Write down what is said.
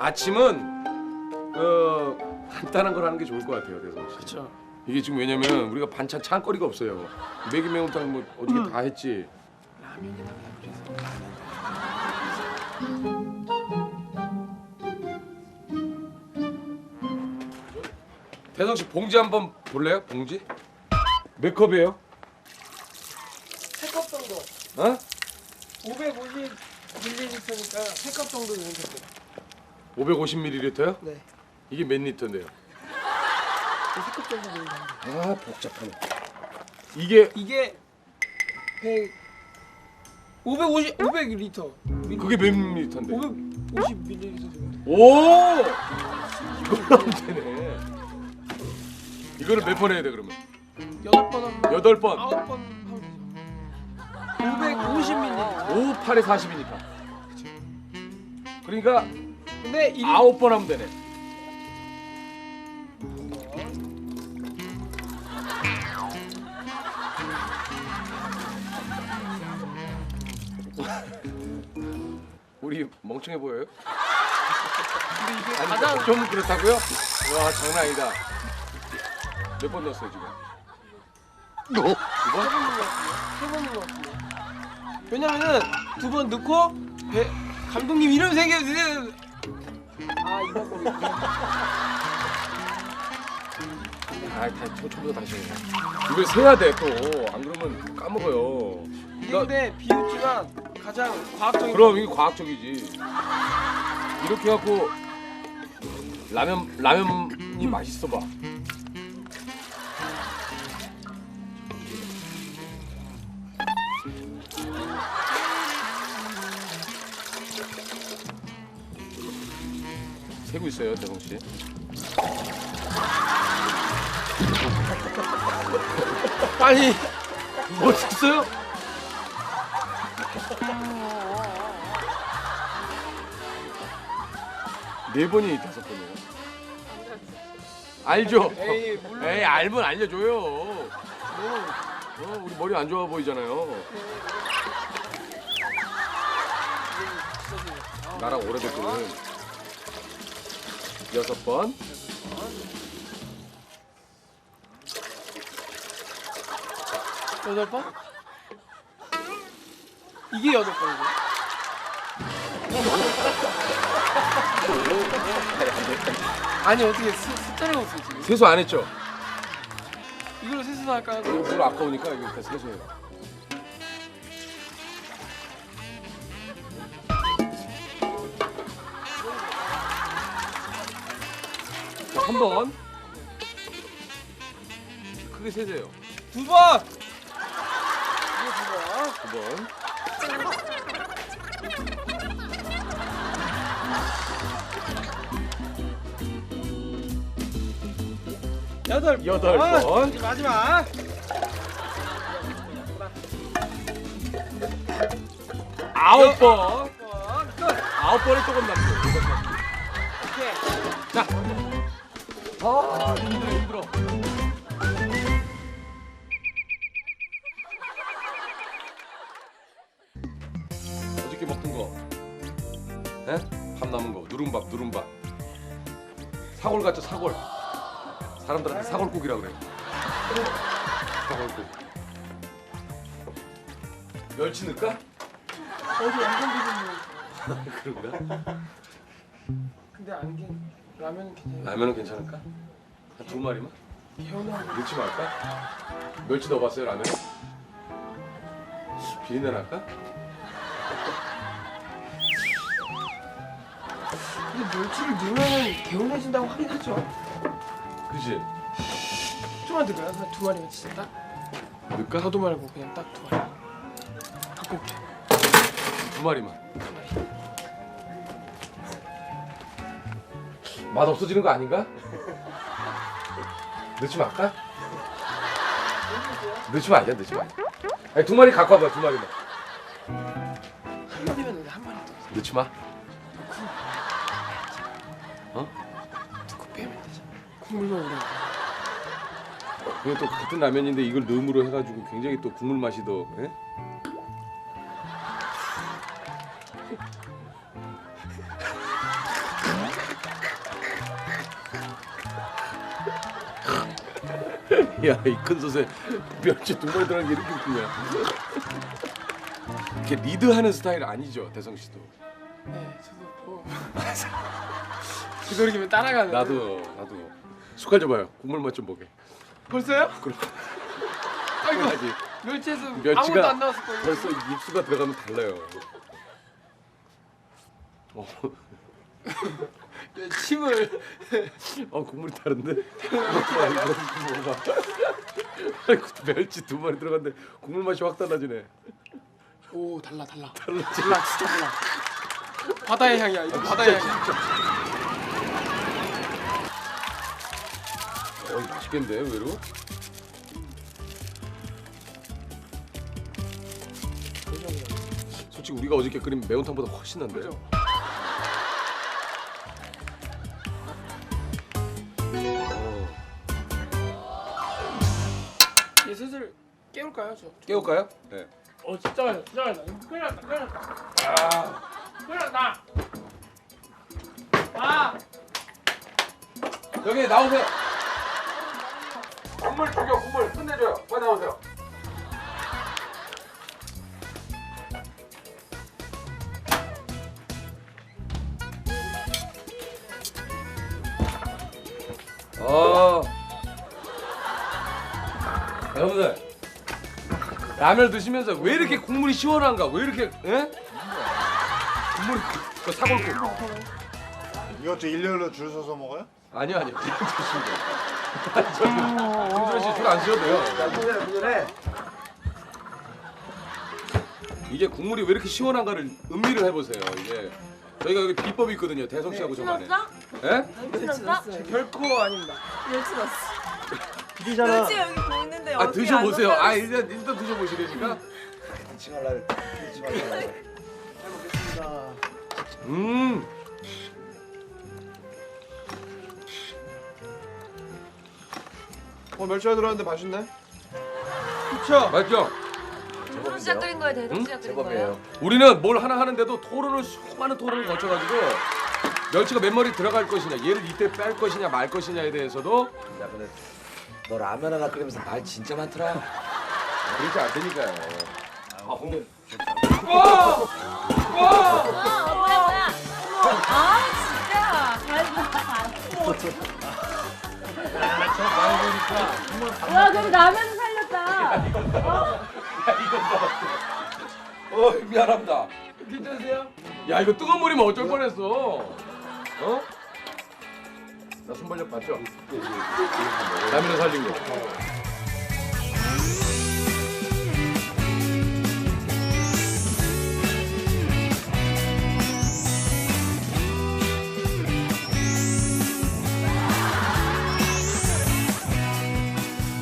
아침은 그 간단한 걸 하는 게 좋을 것 같아요, 대성 씨. 그렇죠. 이게 지금 왜냐면 우리가 반찬 창거리가 없어요. 매기 매운탕 뭐 어떻게 다 했지. 라면이나 그래서 라면. 대성 씨 봉지 한번 볼래요? 봉지? 몇 컵이에요? 세컵 정도. 어? 550 밀리리터니까 세컵 정도 되면 돼요. 550ml요? 네. 이게 몇 리터인데요? 정도. 아 복잡하네. 이게 이게 100 550 500리터. 그게 몇 리터인데? 550 밀리리터 정도. 오! 이걸로 하면 되네. 이거를 몇 번 해야 돼 그러면? 여덟 번 하면 여덟 번. 아홉 번 하면 되죠. 550 밀리리터. 5, 8에 40이니까. 그러니까 근데 일 아홉 번 하면 되네. 우리 멍청해 보여요? 근데 이게 아니, 가장 좀 그렇다고요? 와 장난 아니다. 몇 번 넣었어요 지금? 두 번? 세번 같은데. 세번 같은데. 왜냐면은 두 번 넣고 배, 감독님 이름 새겨주세요. 아 이번 거. 아, 다 초초부터 다시 해. 이걸 세야 돼 또. 안 그러면 까먹어요. 근데 비웃지만 가장 과학적인. 그럼 이게 과학적이지. 이렇게 해갖고 라면 라면이 맛있어 봐. 세고 있어요 대성 씨. 아니 뭐 됐어요? 네 번이 다섯 번이에요. 알죠? 에이. 에이 알면 알려줘요. 어, 우리 머리 안 좋아 보이잖아요. 나랑 오래됐거든. 여섯 번. 여덟 번? 이게 여덟 번이고. 아니 어떻게 수, 숫자를 못 쓰지? 세수 안 했죠? 이걸로 세수도 할까요? 이거 물 아까우니까 이거 세수해요. 한 번. 크게 세세요. 두 번. 두 번. 두 번. 여덟. 여덟 번. 번. 이제 마지막. 아홉 번. 번. 끝. 아홉 번에 조금 남죠. 오케이. 자. 아, 힘들어, 힘들어. 어저께 먹던 거. 에? 밥 남은 거. 누른밥, 누른밥. 사골 같죠, 사골. 사람들한테 사골국이라 그래. 사골국. 멸치 넣을까? 어디 안경 비빔면. 그런가? 근데 안경 라면은 괜찮아요. 라면은 괜찮을까? 한 두 마리만? 개운하고. 넣지 말까? 멸치 넣어봤어요 라면에? 비린내 날까? 근데 멸치를 넣으면 개운해진다고 하긴 하죠. 그지? 좀만 들어요. 한두 마리만 진짜 딱. 넣을까? 더도 말고 그냥 딱 두 마리. 갖고 올게. 두 마리만 맛 없어지는 거 아닌가? 넣지 말까? 넣지 말자 넣지 말자 아니 두 마리 갖고 와봐 두 마리만 한 마리면 되는데 한 마리 더 넣지 마 넣고 빼면 되잖아. 국물만 오래. 이게 또 같은 라면인데 이걸 넣음으로 해가지고 굉장히 또 국물 맛이 더 예? 야 이 큰 솥에 멸치 두 마리 들어간 게 이렇게 웃기냐? 이렇게 리드하는 스타일 아니죠 대성 씨도. 네, 저도 뭐. 뒤돌이기면 따라가는. 나도 나도. 숟갈 줘봐요. 국물 맛 좀 보게. 벌써요? 그럼. 아이고 해야지. 멸치에서 아무것도 안 나왔을 거예요. 벌써 입수가 들어가면 달라요. 어, 네, 침을. 어 국물이 다른데? 아이고, 멸치 두 마리 들어갔는데 국물 맛이 확 달라지네. 오 달라 달라. 달라지 달라 진짜 달라. 바다의 향이야 이거 바다의 향. 어 맛있겠는데 의외로? 솔직히 우리가 어저께 끓인 매운탕보다 훨씬 난데? 그죠? 깨울까요? 저? 깨울까요? 네. 어 진짜 진짜 큰일 났다 큰일 났다. 큰일 났다. 아. 여기 나오세요. 국물 죽여 국물. 끝내줘요. 빨리 나오세요. 아 여러분들 라면 드시면서 왜 이렇게 국물이 시원한가 왜 이렇게 예? 국물이 그 사골국 이것도 일렬로 줄 서서 먹어요? 아니요 아니요 그냥 드시면 돼요 김준호 씨줄 안 쉬어도 돼요 문제래 문제래. 이게 국물이 왜 이렇게 시원한가를 음미를 해보세요 이게 저희가 여기 비법이 있거든요 대성 씨하고 저만에 넣었어? 예? 멸치 넣었어? 결코 아닙니다 멸치 넣었어. 비리잖아. 멸치 여기 보이는데 아 어떻게 드셔보세요 안 아? 일단 일단 드셔보시라니까 칭할라. 칭할라. 잘 먹겠습니다 음 어 멸치가 들어갔는데 맛있네 그쵸? 맞죠? 대성 씨가 끓인 거예요? 대성 씨가 끓인 거예요? 우리는 뭘 하나 하는데도 토론을 수많은 토론을 거쳐가지고 멸치가 몇 마리 들어갈 것이냐 얘를 이때 뺄 것이냐 말 것이냐에 대해서도 야 근데 너 라면 하나 끓이면서 말 진짜 많더라. 그렇지 않다니까요 아 근데 아, 뭐야 뭐야? 아 진짜 잘와 그래도 라면 살렸다. 어 미안합니다 괜찮으세요? 야 이거 뜨거운 물이면 어쩔 뻔했어 어? 나 순발력 봤죠? 라면을 살린 거